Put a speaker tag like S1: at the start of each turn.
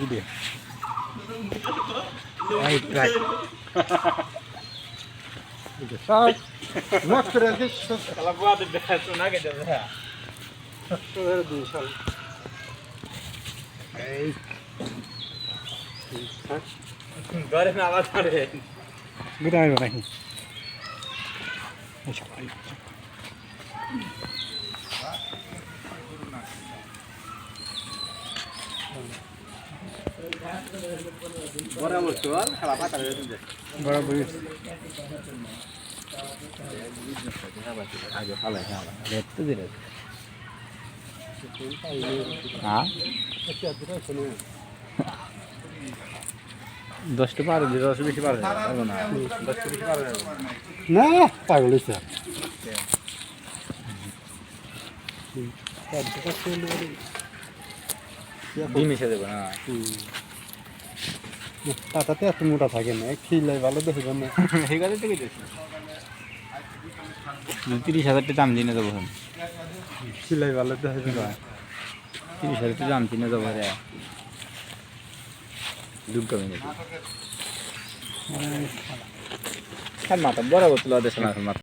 S1: Video এই truck
S2: সব নষ্ট করে দিস
S3: Kalau buat di betul nak ada dah.
S2: করে দিস সব
S1: এই
S3: Garis nak apa tadi?
S1: বিদায় রাখি এই সব, এই।
S3: Orang
S1: দশটা পার দিলে দশ বেশি পার না দশটা বেশি পার
S2: না পাগল হয়েছে।
S1: ডিম মিশে দেবো
S2: টাটাতে এত মোটা থাকে না খিলাই ভালো দেখে
S1: এই কথা থেকে তিরিশ হাজারটা দাম দিনে দেবো
S2: খিলাই ভালো দেখে না
S1: তিরিশ হাজারটা দাম কিনে দেবো রে দুধ কমে মাথা বরাবর তুলা দেশে না মাথা।